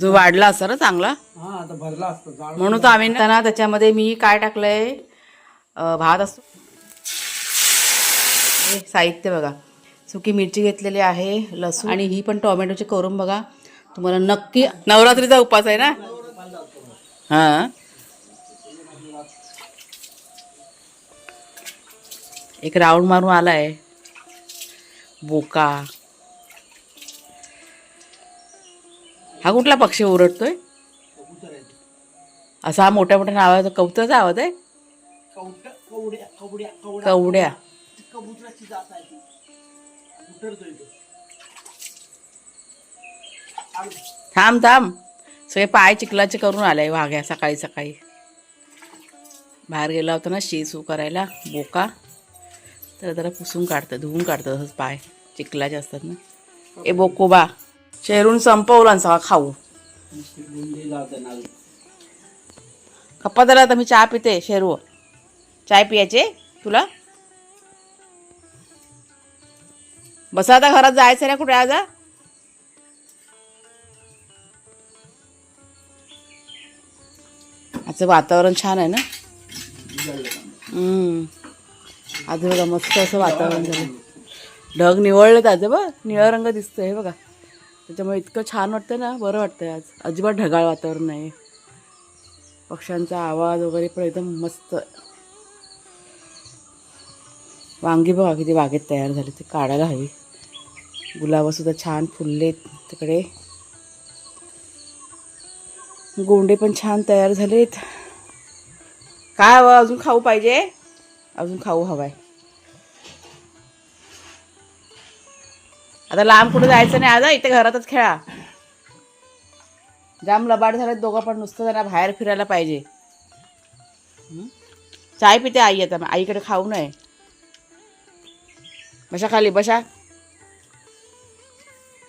जो वाढला असता ना चांगला? हा आता भरला असतो म्हणून तर आम्ही त्यांना त्याच्यामध्ये मी काय टाकलंय? भात असतो. हे साहित्य बघा. सुकी मिरची घेतलेली आहे लसूण. आणि ही पण टोमॅटोची करून बघा. तुम्हाला नक्की नवरात्रीचा उपास आहे ना? हा. एक राऊंड मारून आलाय. बोका. हा कुठला पक्षी ओरडतोय? असा हा मोठ्या मोठ्या नावाचा कबुतराचा आवाज आहे? कवड्या थांब. थांब सगळे पाय चिखलाचे करून आलाय वाघ्या सकाळी सकाळी. बाहेर गेला होता ना शेसू करायला बोका. तर जरा पुसून काढतं धुवून काढतं तसंच पाय. चिखलाचे असतात ना. ए बोकोबा शेरून संपवला ना खाऊ. खप्पा झाला आता मी चहा पिते शेरू. चाय पियाचे तुला? बसा आता घरात जायचं ना कुठे आज? आजचं वातावरण छान आहे ना? हम्म. आज बघा मस्त असं वातावरण झालं. ढग निवळलं आज बघ निळा रंग दिसतोय हे बघा. त्याच्यामुळे इतकं छान वाटतं ना बरं वाटतं आज. अजिबात ढगाळ वातावरण आहे पक्ष्यांचा आवाज वगैरे पण एकदम मस्त. वांगी बघा किती बागेत तयार झाली ते काढायला हवी. गुलाबसुद्धा छान फुललेत तिकडे. गोंडे पण छान तयार झालेत. काय हवं? अजून खाऊ पाहिजे? अजून खाऊ हवाय. आता लांब कुठे जायचं नाही. आज इथे घरातच खेळा. जाम लबाड झाले दोघं पण नुसतं जरा बाहेर फिरायला पाहिजे. चाय पिते आई आता आईकडे खाऊ नये. बशा खाली बशा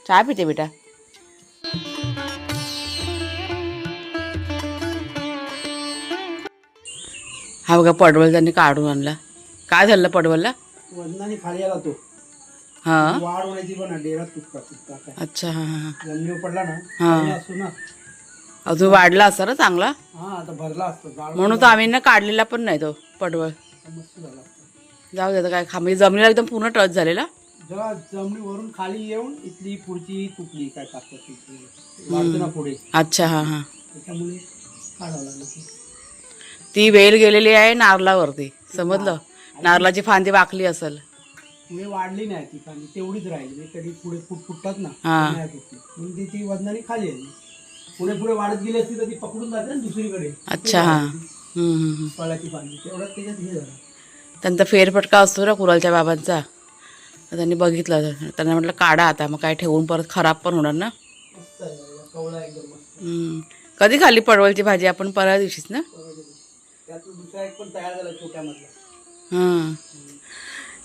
चहा पिते बेटा. हा बघा पडवल त्यांनी काढून आणला. काय झालं पडवलला? वजनाने खाली आला तो. हा. वाढ व्हायची पण तुटका तुटका अच्छा हा हा जमिनीवर पडला ना हा. असतो ना. अजून वाढला असता ना चांगला? हा आता भरला असतो जाळ म्हणून तर आम्ही ना काढलेला पण नाही तो पडवळ. मस्त झाला असता. जाऊ दे आता काय खा म्हणजे जमिनीला एकदम पूर्ण टच झालेला? जेव्हा जमिनीवरून खाली येऊन इथली पुढची तुटली काय टाकतात तुटली वाढतो ना पुढे. अच्छा हा हा. त्याच्यामुळे काढावं लागलं ते. ती वेल गेलेली आहे नारलावरती समजलं? नारलाची फांदी वाकली असेल. पुढे वाढली नाही ती खाली तेवढीच राहिली. म्हणजे कधी पुढे फुट फुटतात ना हा. ती नाही तुटली म्हणून ती ती वजनाने खाली आली. पुढे पुढे वाढत गेली असती तर ती पकडून जाते ना दुसरीकडे. अच्छा हा. हम्म, हम्म, हम्म. फळाची पाणी तेवढ्यात त्याच्यात हे झालं. त्यांचा फेरफटका असतो ना कुरालच्या बाबांचा. तर त्यांनी बघितलं त्यांना म्हटलं काढा आता मग काय ठेवून परत खराब पण होणार ना? मस्त आहे कवळा एकदम मस्त. हम्म. कधी खाली पडवलची भाजी? आपण परवा दिवशीच ना? त्यातून दुसरा एक पण तयार झाला छोट्यामधला. हां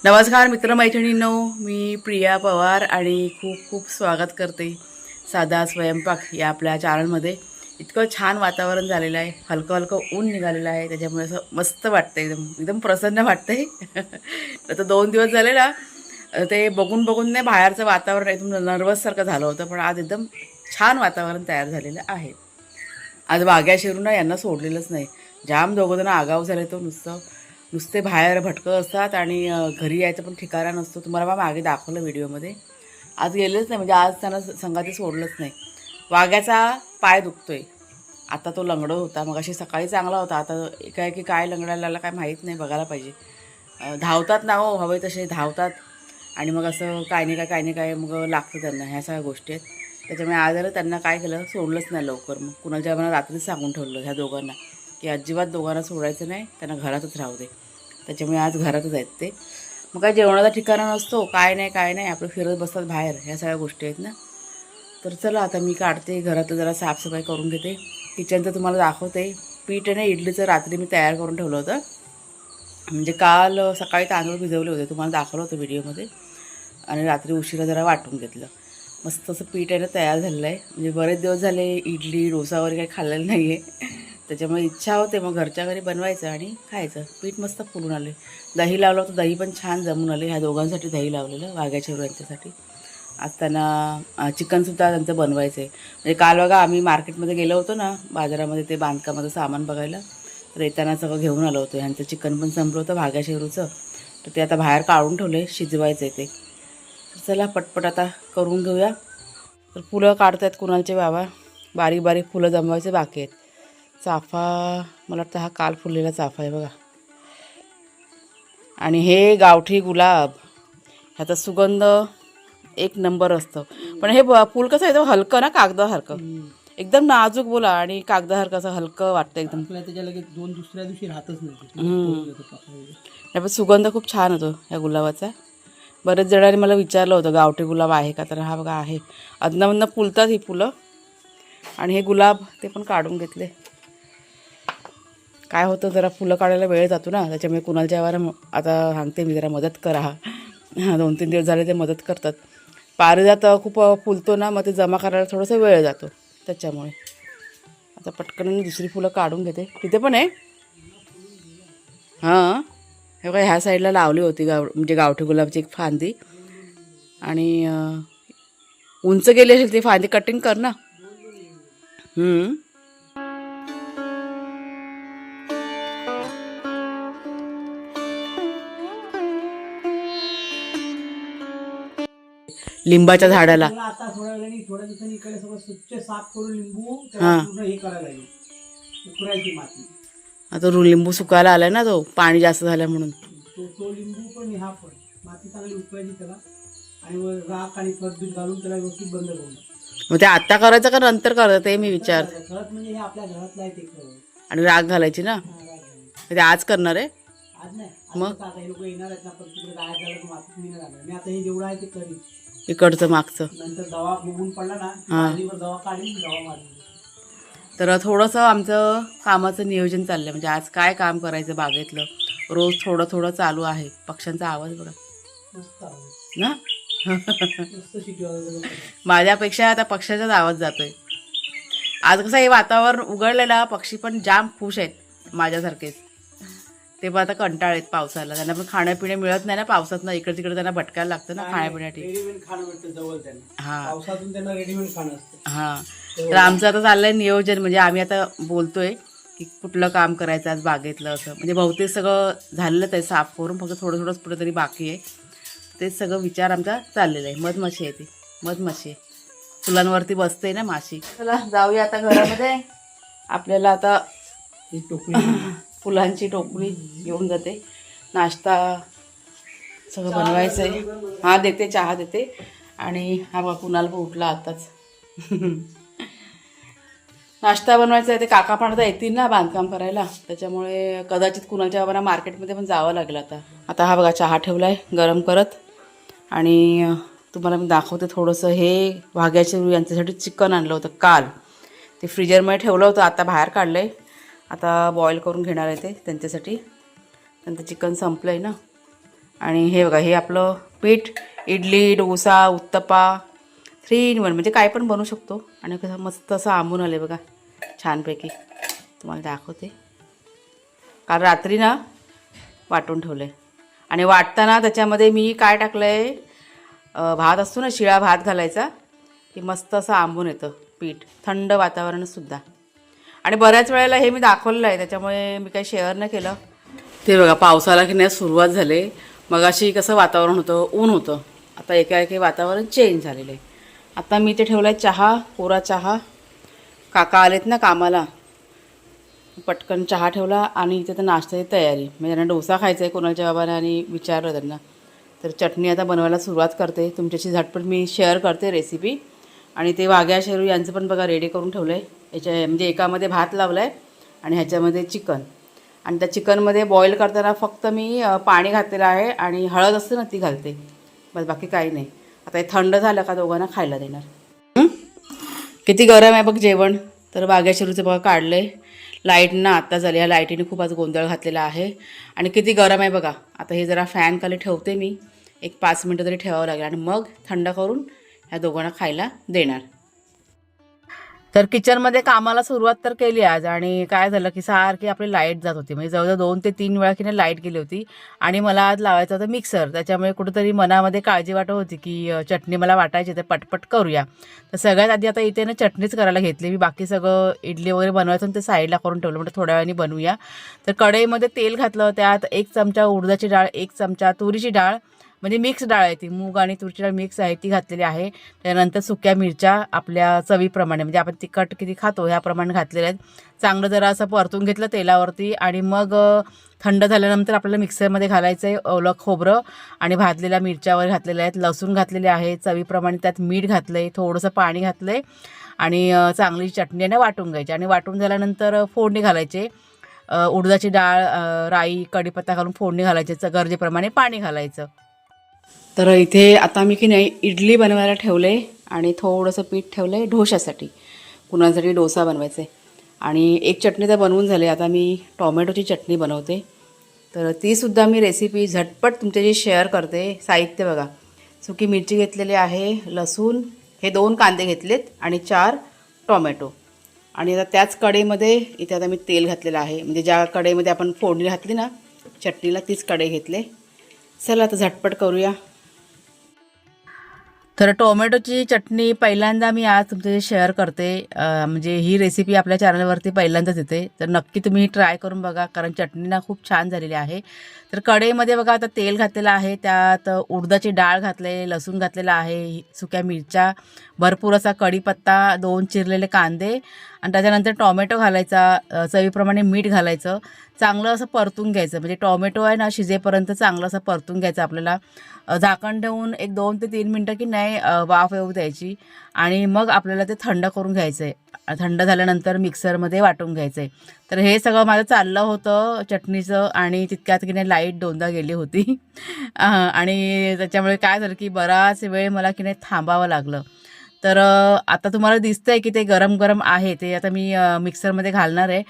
नमस्कार मित्रमैत्रिणींनो मी प्रिया पवार आणि खूप खूप स्वागत करते साधा स्वयंपाक या आपल्या चॅनलमध्ये इतकं छान वातावरण झालेलं आहे हलकं हलकं ऊन निघालेलं आहे त्याच्यामुळे असं मस्त वाटतं एकदम एकदम प्रसन्न वाटतंय. आता दोन दिवस झाले ना ते बघून बघून नाही बाहेरचं वातावरण एकदम नर्वससारखं झालं होतं पण आज एकदम छान वातावरण तयार झालेलं आहे. आज वाघ्या शिरून यांना सोडलेलंच नाही. जाम दोघं जण आगाव झाले तो नुसतं. नुसते बाहेर भटकत असतात आणि घरी यायचं पण ठिकाणा नसतो. तुम्हाला बा मागे दाखवलं व्हिडिओमध्ये. आज गेलेच नाही म्हणजे आज त्यांना संगाती सोडलंच नाही. वाघ्याचा पाय दुखतोय. आता तो लंगडत होता. मग अशी सकाळी चांगला होता. आता एकाएकी काय लंगडायला काय माहीत नाही बघायला पाहिजे. धावतात ना हो हवे तसे धावतात. आणि मग असं काय नाही काय काय नाही काय मग लागतं त्यांना. ह्या सगळ्या गोष्टी आहेत. त्याच्यामुळे आज त्यांना काय केलं सोडलंच नाही लवकर. मग कुणाच्या मला रात्रीच सांगून ठेवलं ह्या दोघांना की अजिबात दोघांना सोडायचं नाही त्यांना घरातच राहू दे. त्याच्यामुळे आज घरातच आहेत ते. मग काय जेवणाचा ठिकाणा नसतो काय नाही काय नाही आपलं फिरत बसतात बाहेर ह्या सगळ्या गोष्टी आहेत ना. तर चला आता मी काढते घरातलं जरा साफसफाई करून घेते. किचनचं तुम्हाला दाखवते. पीठ आहे ना इडलीचं रात्री मी तयार करून ठेवलं होतं. म्हणजे काल सकाळी तांदूळ भिजवले होते तुम्हाला दाखवलं होतं व्हिडिओमध्ये. आणि रात्री उशिरा जरा वाटून घेतलं. मस्त असं पीठ आहे ना तयार झालेलं आहे. म्हणजे बरेच दिवस झाले इडली डोसा वगैरे काही खाल्लेलं नाही आहे त्याच्यामुळे इच्छा होते मग घरच्या घरी बनवायचं आणि खायचं. पीठ मस्त फुलून आले दही लावलं होतं दही पण छान जमून आले ह्या दोघांसाठी दही लावलेलं वाघ्याच्या यांच्यासाठी आज त्यांना चिकनसुद्धा त्यांचं बनवायचं आहे म्हणजे काल बघा आम्ही मार्केटमध्ये गेलो होतो ना बाजारामध्ये ते बांधकामाचं सामान बघायला तर येताना सगळं घेऊन आलो होतो. ह्यांचं चिकन पण संपलं होतं भाग्या शेरूचं तर ते आता बाहेर काढून ठेवले शिजवायचं आहे ते. तर चला पटपट आता करून घेऊया. तर फुलं काढतायत कुणालचे बाबा. बारीक बारीक फुलं जमवायचे बाकी आहेत. चाफा मला वाटतं हा काल फुललेला चाफा आहे बघा. आणि हे गावठी गुलाब ह्याचा सुगंध एक नंबर असतं. पण हे फुल कसं आहे हलकं ना कागदासारखं एकदम नाजूक बोला आणि कागदासारखं असं हलकं वाटतं एकदम. दोन दुसऱ्या दिवशी राहतच नाही. पण सुगंध खूप छान होतो या गुलाबाचा. बरेच जणांनी मला विचारलं होतं गावठी गुलाब आहे का? तर हा बघा आहे. अदनामधनं फुलतात ही फुलं. आणि हे गुलाब ते पण काढून घेतले. काय होतं जरा फुलं काढायला वेळ जातो ना त्याच्यामुळे कुणालच्या वेळेला आता सांगते मी जरा मदत करा. हां दोन तीन दिवस झाले ते मदत करतात. पारिजात खूप फुलतो ना मग ते जमा करायला थोडासा वेळ जातो त्याच्यामुळे. आता पटकन मी दुसरी फुलं काढून घेते. तिथे पण आहे? हां. हे बघा ह्या साईडला लावली होती गाव म्हणजे गावठी गुलाबची एक फांदी. आणि उंच गेली असेल ती फांदी कटिंग कर ना. लिंबाच्या झाडाला. आता थोड्या वेळाने थोड्या दिवसांनी इकडे सगळं स्वच्छ साफ करून लिंबू हा. त्याला पूर्ण हे करायला लागेल. उकरायची माती. आता रु लिंबू सुकायला आलाय ना तो पाणी जास्त झालं म्हणून. तो तो लिंबू पण हा पण. माती चांगली उकरायची त्याला. आणि वर राख आणि खत बीत घालून त्याला व्यवस्थित बंद करून मग ते आत्ता करायचं का नंतर करायचं ते मी विचार. खत म्हणजे हे आपल्या घरातलं आहे ते खत आणि राग घालायची ना? हा, राख. ते आज करणार आहे? आज नाही. मग? आता हे लोक येणार आहेत ना पण तिकडे गायब झालं की मातीत मी नाही जाणार मी आता हे जेवढं आहे ते करीन. इकडचं मागचं. हा. तर थोडंसं आमचं कामाचं नियोजन चाललं म्हणजे आज काय काम करायचं बागेतलं रोज थोडं थोडं चालू आहे. पक्ष्यांचा आवाज बघा. ना. माझ्यापेक्षा आता पक्ष्याचाच आवाज जातोय. आज कसं हे वातावरण उघडलेलं पक्षी पण जाम खुश आहेत माझ्यासारखेच. ते पण आता कंटाळ आहेत पावसाला. त्यांना पण खाण्यापिणे मिळत नाही ना पावसात ना इकडे तिकडे त्यांना भटकायला लागतं ना खाण्यापिण्यासाठी. रेडीमेड खाणं भेटतं जवळ त्यांना. हां. पावसातून त्यांना रेडीमेड खाणं असतं. हां. तर आमचं आता चाललंय नियोजन. म्हणजे आम्ही आता बोलतोय की कुठलं काम करायचं आज बागेतलं असं. म्हणजे बहुतेक सगळं झालेलंच आहे साफ करून. फक्त थोडं थोडंच कुठं तरी बाकी आहे. तेच सगळं विचार आमचा चाललेला आहे. मधमाशी आहे ती. मधमाशी आहे. फुलांवरती बसते ना माशी. चला जाऊया आता घरामध्ये. आपल्याला आता ही टोकरी फुलांची टोकरी घेऊन जाते. नाश्ता सगळं बनवायचं आहे हा देते चहा देते. आणि हा बघा कुणाल पण उठला आताच. नाश्ता बनवायचा आहे ते काका पण आता येतील ना बांधकाम करायला. त्याच्यामुळे कदाचित कुणाच्या बाबांना मार्केटमध्ये पण जावं लागलं आता. आता हा बघा चहा ठेवला आहे गरम करत. आणि तुम्हाला मी दाखवते थोडंसं. हे वाघ्याचे यांच्यासाठी चिकन आणलं होतं काल. ते फ्रीजरमध्ये ठेवलं होतं आता बाहेर काढलं आहे आता बॉईल करून घेणार आहे ते त्यांच्यासाठी. त्यांचं चिकन संपलं आहे ना. आणि हे बघा हे आपलं पीठ idli dosa uttappa three in one म्हणजे काय पण बनवू शकतो. आणि कसं मस्त असं आंबून आलं बघा छानपैकी. तुम्हाला दाखवते. काल रात्री ना वाटून ठेवलं आहे आणि वाटताना त्याच्यामध्ये मी काय टाकलं आहे भात असतो ना शिळा भात घालायचा की मस्त असं आंबून येतं पीठ. थंड वातावरणसुद्धा आणि बऱ्याच वेळेला हे मी दाखवलेलं आहे त्याच्यामुळे मी काही शेअर नाही केलं. ते बघा पावसाला घेण्यास सुरुवात झाली. मग अशी कसं वातावरण होतं? ऊन होतं. आता एकाएकी वातावरण चेंज झालेलं आहे. आता मी ते ठेवलं आहे चहा कोरा चहा. काका आलेत ना कामाला. पटकन चहा ठेवला आणि इथे तर नाश्त्याची तयारी. म्हणजे त्यांना डोसा खायचा आहे कोणाच्या बाबाने आणि विचारलं त्यांना. तर चटणी आता बनवायला सुरुवात करते. तुमच्याशी झटपट मी शेअर करते रेसिपी आणि ते वाघ्या शेरू यांचं पण बघा रेडी करून ठेवलं आहे याच्या म्हणजे एकामध्ये भात लावला आहे आणि ह्याच्यामध्ये चिकन. आणि त्या चिकनमध्ये बॉईल करताना फक्त मी पाणी घातलेलं आहे आणि हळद असते ना ती घालते. बस बाकी काही नाही. आता हे थंड झालं का दोघांना खायला देणार. किती गरम आहे बघ जेवण. तर बाग्या बघा काढलं आहे लाइट ना आत्ता झाली. ह्या लाईटीने खूप आज गोंधळ घातलेला आहे. आणि किती गरम आहे बघा. आता हे जरा फॅन खाली ठेवते मी. एक पाच मिनटं तरी ठेवावं लागेल. आणि मग थंड करून ह्या दोघांना खायला देणार. तर किचनमध्ये कामाला सुरुवात तर केली आज आणि काय झालं की सारखी आपली लाइट जात होती. म्हणजे जवळजवळ दोन ते तीन वेळा की नाही लाइट गेली होती आणि मला आज लावायचं होतं मिक्सर त्याच्यामुळे कुठेतरी मनामध्ये काळजी वाटत होती की चटणी मला वाटायची तर पटपट करूया. तर सगळ्यात आधी आता इथे ना चटणीच करायला घेतली. मी बाकी सगळं इडली वगैरे बनवायचं ते साईडला करून ठेवलं. म्हणजे थोड्या वेळाने बनवूया. तर कढईमध्ये तेल घातलं त्यात एक चमचा उडदाची डाळ एक चमचा तुरीची डाळ म्हणजे मिक्स डाळ आहे ती. मूग आणि तुरीची डाळ मिक्स आहे ती घातलेली आहे. त्यानंतर सुक्या मिरच्या आपल्या चवीप्रमाणे म्हणजे आपण तिखट किती खातो ह्याप्रमाणे घातलेल्या आहेत. चांगलं जरा असं परतून घेतलं तेलावरती आणि मग थंड झाल्यानंतर आपल्याला मिक्सरमध्ये घालायचं आहे ओलं खोबरं आणि भाजलेल्या मिरच्यावर घातलेल्या आहेत. लसूण घातलेले आहे चवीप्रमाणे त्यात मीठ घातलं आहे थोडंसं पाणी घातलं आहे आणि चांगली चटणी आणि वाटून घ्यायची. आणि वाटून झाल्यानंतर फोडणी घालायचे. उडदाची डाळ राई कढीपत्ता घालून फोडणी घालायची. गरजेप्रमाणे पाणी घालायचं. तर इथे आता मी की नाही इडली बनवायला ठेवले आणि थोडंसं पीठ ठेवलं आहे ढोशासाठी कुणासाठी डोसा बनवायचा आहे. आणि एक चटणी तर बनवून झाली. आता मी टॉमॅटोची चटणी बनवते. तर तीसुद्धा मी रेसिपी झटपट तुमच्याशी शेअर करते. साहित्य बघा. सुकी मिरची घेतलेली आहे लसूण हे दोन कांदे घेतलेत आणि चार टॉमॅटो. आणि आता त्याच कढईमध्ये इथे आता मी तेल घातलेलं आहे. म्हणजे ज्या कढईमध्ये आपण फोडणी घातली ना चटणीला तीच कढई घेतले. चला आता झटपट करूया. तर टोमॅटोची चटणी पहिल्यांदा मी आज तुमच्याशी शेअर करते. म्हणजे ही रेसिपी आपल्या चॅनलवरती पहिल्यांदाच येते. तर नक्की तुम्ही ट्राय करून बघा कारण चटणी ना खूप छान झालेली आहे. तर कढईमध्ये बघा आता तेल घातलेलं आहे. त्यात उडदाची डाळ घातले लसूण घातलेला आहे सुक्या मिरच्या भरपूर असा कढीपत्ता दोन चिरलेले कांदे आणि त्याच्यानंतर टॉमॅटो घालायचा चवीप्रमाणे मीठ घालायचं. चांगलं असं परतून घ्यायचं. म्हणजे टॉमॅटो आहे ना शिजेपर्यंत चांगलं असं परतून घ्यायचं आपल्याला. झाकण ठेवून एक दोन ते तीन मिनटं की नाही वाफ येऊ द्यायची. आणि मग आपल्याला ते थंड करून घ्यायचं आहे थंड झाल्यानंतर मिक्सरमध्ये वाटून घ्यायचं आहे तर हे सगळं माझं चाललं होतं चटणीचं आणि तितक्यात की नाही लाइट दोनदा गेली होती. आणि त्याच्यामुळे काय झालं की बराच वेळ मला की नाही थांबावं लागलं. तर आता तुम्हाला दिसतंय की ते गरम गरम आहे ते आता मी मिक्सरमध्ये घालणार आहे.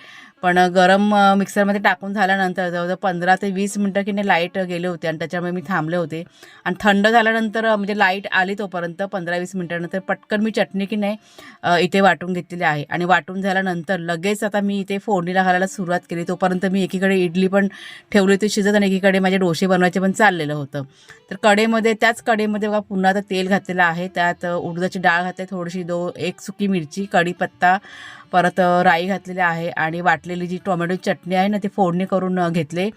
पण गरम मिक्सरमध्ये टाकून झाल्यानंतर जवळजवळ पंधरा ते वीस मिनटं की नाही लाइट गेले होते आणि त्याच्यामुळे मी थांबले होते. आणि थंड झाल्यानंतर म्हणजे लाइट आली तोपर्यंत पंधरा वीस मिनटानंतर पटकन मी चटणी की नाही इथे वाटून घेतलेली आहे. आणि वाटून झाल्यानंतर लगेच आता मी इथे फोडणीला घालायला सुरुवात केली. तोपर्यंत मी एकीकडे इडली पण ठेवली होती शिजत आणि एकीकडे माझे डोसे बनवायचे पण चाललेलं होतं. तर कडेमध्ये त्याच कडेमध्ये बघा पुन्हा आता तेल घातलेलं आहे. त्यात उडदाची डाळ घातली थोडीशी दो एक सुकी मिरची कढीपत्ता परत राई घातलेली आहे आणि वाटलेली जी टोमॅटोची चटणी आहे ना ती फोडणी करून घेतले.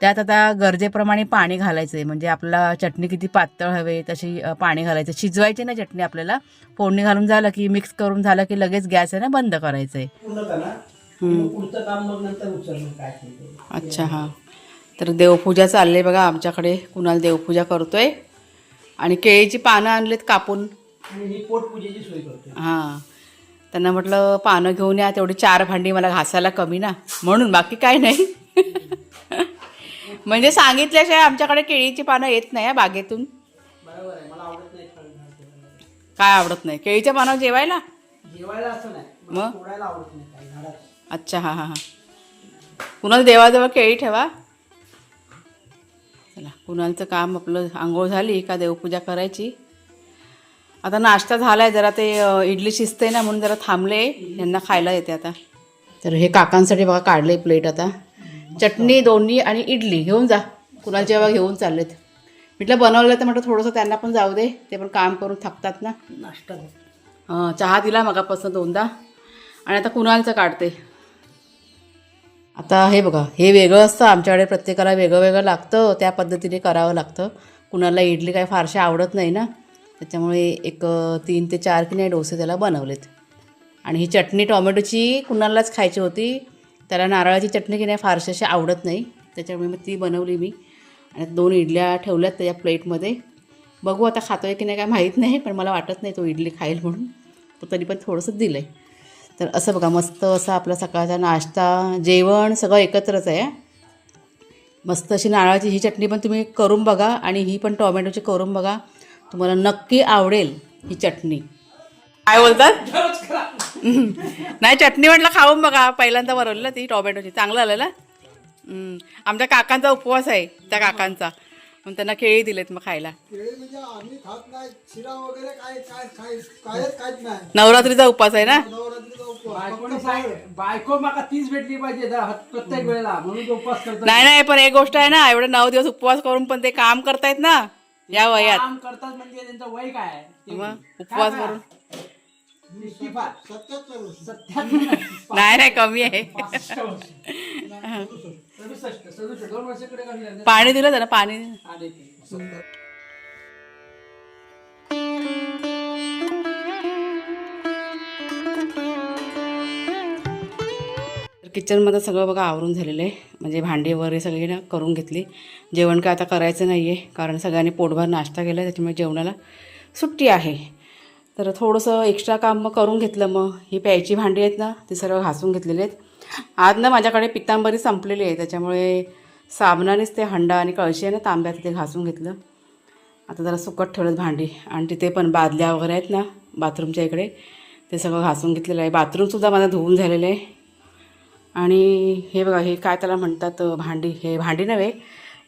त्यात आता गरजेप्रमाणे पाणी घालायचं आहे म्हणजे आपल्याला चटणी किती पातळ हवे तशी पाणी घालायचं. शिजवायची ना चटणी आपल्याला. फोडणी घालून झालं की मिक्स करून झालं की लगेच गॅस आहे ना बंद करायचं आहे पूर्ण करा हम्म. मग पुढचं काम मग नंतर उचललं काय असेल ते. अच्छा हां. तर देवपूजा चालली बघा आमच्याकडे. कुणाला देवपूजा करतोय. आणि केळीची पानं आणलीत कापून. आणि मी पोटपूजेची सोय करतोय. हां. त्यांना म्हटलं पानं घेऊन या तेवढी चार भांडी मला घासायला कमी ना. म्हणून बाकी काय नाही. म्हणजे सांगितल्याशिवाय आमच्याकडे केळीची पानं येत नाही बागेतून. काय आवडत नाही? केळीच्या पानावर जेवायला? मग? अच्छा हां हां हां. कुणाल देवाजवळ केळी ठेवा. चला कुणालचं काम आपलं आंघोळ झाली का देवपूजा करायची? आता नाश्ता झालाय जरा ते इडली शिजते ना म्हणून जरा थांबले. यांना खायला येते आता. तर हे काकांसाठी बघा काढले प्लेट आता. चटणी दोन्ही आणि इडली. घेऊन जा. कुणाल जेव्हा घेऊन चाललेत. म्हटलं बनवलं तर म्हटलं थोडंसं त्यांना पण जाऊ दे. ते पण काम करून थकतात ना. नाश्ता चहा दिला मगापासून दोनदा. आणि आता कुणालचं काढते? आता हे बघा हे वेगळं असतं. आमच्याकडे प्रत्येकाला वेगळं वेगळं लागतं. त्या पद्धतीने करावं लागतं. कुणाला इडली काही फारशा आवडत नाही ना. त्याच्यामुळे एक तीन ते चार की नाही डोसे त्याला बनवलेत. आणि ही चटणी टॉमॅटोची कुणालाच खायची होती त्याला नारळाची चटणी की नाही फारशी अशी आवडत नाही. त्याच्यामुळे मग ती बनवली मी. आणि दोन इडल्या ठेवल्यात त्याच्या प्लेटमध्ये. बघू आता खातोय की नाही काय माहीत नाही पण मला वाटत नाही तो इडली खाईल म्हणून. तो तरी पण थोडंसं दिलं आहे तर असं बघा मस्त असं आपला सकाळचा नाश्ता जेवण सगळं एकत्रच आहे मस्त अशी नारळाची ही चटणी पण तुम्ही करून बघा आणि ही पण टोमॅटोची करून बघा. तुम्हाला नक्की आवडेल ही चटणी. काय बोलतात? नाही चटणी म्हटलं खाऊन बघा. पहिल्यांदा बनवली ना ती टोमॅटोची. चांगलं आलं ना. आमच्या काकांचा उपवास आहे त्या काकांचा. मग त्यांना केळी दिलेत मग खायला. केळी म्हणजे आम्ही खात नाही. शिरा वगैरे काय काय काय कायच खात नाही. नवरात्रीचा उपवास आहे ना? बायको माका तीच भेटली पाहिजे दर- प्रत्येक वेळेला. म्हणून तो उपवास करतो. नाही नाही पण एक गोष्ट आहे ना एवढे नऊ दिवस उपवास करून पण ते काम करतायत ना? या वयात काम करतात म्हणजे त्यांचं वय काय आहे? ते मग काय उपवास काय? करून निष्ठी फार. सत्याहत्तर वर्ष सत्याहत्तर नाही नाही कमी आहे पासष्ट वर्ष. सदुसष्ट सदुसष्ट दोन वर्षाकडे कमी झाले. पाणी दिलं त्याला पाणी ते. किचनमध्ये सगळं बघा आवरून झालेलं आहे. म्हणजे भांडी वगैरे सगळी ना करून घेतली. जेवण काय आता करायचं नाही आहे कारण सगळ्यांनी पोटभर नाश्ता केला आहे त्याच्यामुळे जेवणाला सुट्टी आहे. तर थोडंसं एक्स्ट्रा काम मग करून घेतलं मग. ही प्यायची भांडी आहेत ना ती सर्व घासून घेतलेली आहेत. आज ना माझ्याकडे पितांबरी संपलेली आहे त्याच्यामुळे साबणानेच ते हंडा आणि कळशी आहे ना तांब्यात ते घासून घेतलं. आता जरा सुकट ठेवलं भांडी. आणि तिथे पण बादल्या वगैरे आहेत ना बाथरूमच्या इकडे. ते सगळं घासून घेतलेलं आहे. बाथरूमसुद्धा माझं धुवून झालेलं आहे. आणि हे बघा हे काय त्याला म्हणतात भांडी हे भांडी नव्हे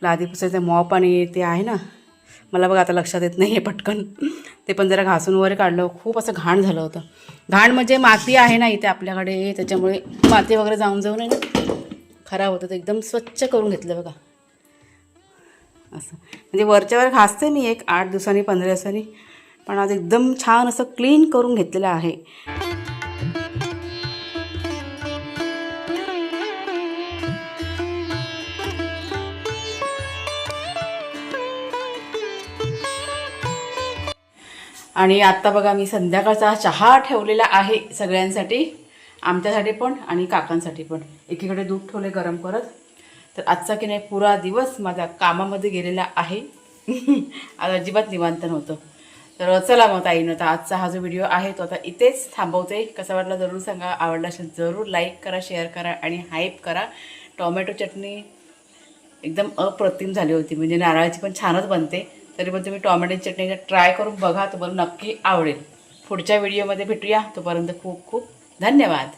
लादी पुसायचं मॉप आणि ते आहे ना. मला बघा आता लक्षात येत नाही आहे पटकन. ते पण जरा घासून वगैरे काढलं. खूप असं घाण झालं होतं. घाण म्हणजे माती आहे ना इथे आपल्याकडे त्याच्यामुळे माती वगैरे जाऊन जाऊन आहे ना खराब होतं. ते एकदम स्वच्छ करून घेतलं बघा. असं. म्हणजे वरच्यावर घासते मी एक आठ दिवसांनी पंधरा दिवसांनी पण आज एकदम छान असं क्लीन करून घेतलेलं आहे. आणि आत्ता बघा मी संध्याकाळचा चहा ठेवलेला आहे सगळ्यांसाठी आमच्यासाठी पण आणि काकांसाठी पण. एकीकडे दूध ठेवले गरम करत. तर आजचा की नाही पुरा दिवस माझा कामामध्ये गेलेला आहे. आज अजिबात निवांत नव्हतं. तर चला मग ताईनं तर आजचा हा जो व्हिडिओ आहे तो आता इथेच थांबवते. कसा वाटला जरूर सांगा. आवडला असेल जरूर लाईक करा शेअर करा आणि हाईप करा. टोमॅटो चटणी एकदम अप्रतिम झाली होती. म्हणजे नारळाची पण छानच बनते. तरी पण तुम्ही टॉमॅटोची चटणी ट्राय करून बघा तुम्हाला नक्की आवडेल. पुढच्या व्हिडिओमध्ये भेटूया. तोपर्यंत खूप खूप धन्यवाद.